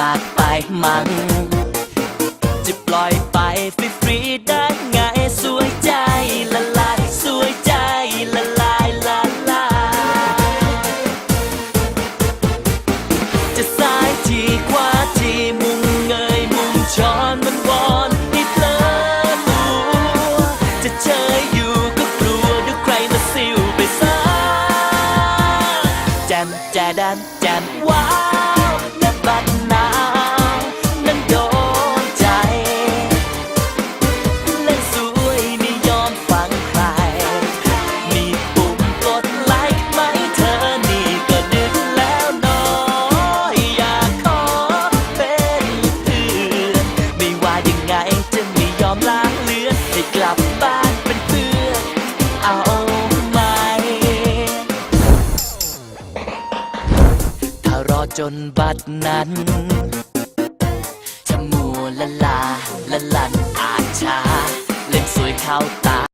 มากไปมั้งจะปล่อยไปฟรีๆได้ไงสวยใจละลายสวยใจละลายละลายจะซ้ายทีขวาทีมุมเงยมุมช้อนมันวอนให้เพลอตัวจะเชยอยู่ก็กลัวเดี๋ยวใครมาซิวไปซะแจมแจดันแจมว้า จนบัดนั้นจะมัวละลาละลันอาจช้าเล่นสวยเข้าตา